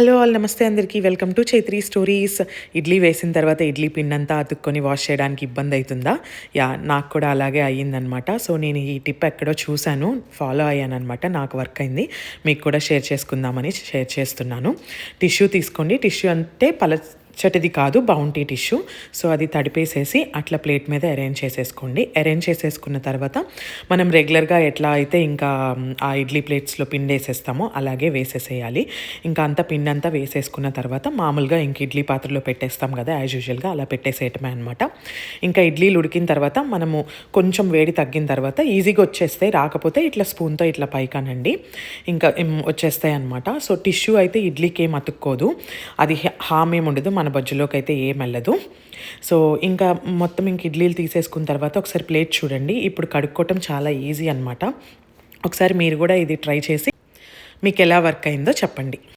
Hello all నమస్తే అందరికీ. Welcome to Chaitri stories. Idli వేసిన తర్వాత ఇడ్లీ పిండంతా అతుక్కొని వాష్ చేయడానికి ఇబ్బంది అవుతుందా? యా నాకు కూడా అలాగే అయ్యిందనమాట సో నేను ఈ టిప్ ఎక్కడో చూశాను. ఫాలో అయ్యానమాట నాకు వర్క్ అయింది. మీకు కూడా షేర్ చేసుకుందామని షేర్ చేస్తున్నాను. టిష్యూ తీసుకోండి. టిష్యూ అంటే పల పచ్చటిది కాదు బౌంటీ టిష్యూ సో అది తడిపేసేసి అట్లా ప్లేట్ మీద అరేంజ్ చేసేసుకోండి. అరేంజ్ చేసేసుకున్న తర్వాత మనం రెగ్యులర్గా ఎట్లా అయితే ఇంకా ఆ ఇడ్లీ ప్లేట్స్లో పిండి వేసేస్తామో అలాగే వేసేసేయాలి. ఇంకా అంత పిండి అంతా వేసేసుకున్న తర్వాత మామూలుగా ఇంక ఇడ్లీ పాత్రలో పెట్టేస్తాం కదా యాజ్ యూజువల్గా అలా పెట్టేసేయటమే అనమాట ఇంకా ఇడ్లీలు ఉడికిన తర్వాత మనము కొంచెం వేడి తగ్గిన తర్వాత ఈజీగా వచ్చేస్తాయి రాకపోతే ఇట్లా స్పూన్తో ఇట్లా పైకానండి. ఇంకా వచ్చేస్తాయి అనమాట సో టిష్యూ అయితే ఇడ్లీకి ఏం అతుక్కోదు. అది హామ్ ఏమి ఉండదు. మన బజ్జులోకి అయితే ఏం వెళ్ళదు. సో ఇంకా మొత్తం ఇంక ఇడ్లీలు తీసేసుకున్న తర్వాత ఒకసారి ప్లేట్ చూడండి. ఇప్పుడు కడుక్కోవటం చాలా ఈజీ అనమాట ఒకసారి మీరు కూడా ఇది ట్రై చేసి మీకు ఎలా వర్క్ అయిందో చెప్పండి.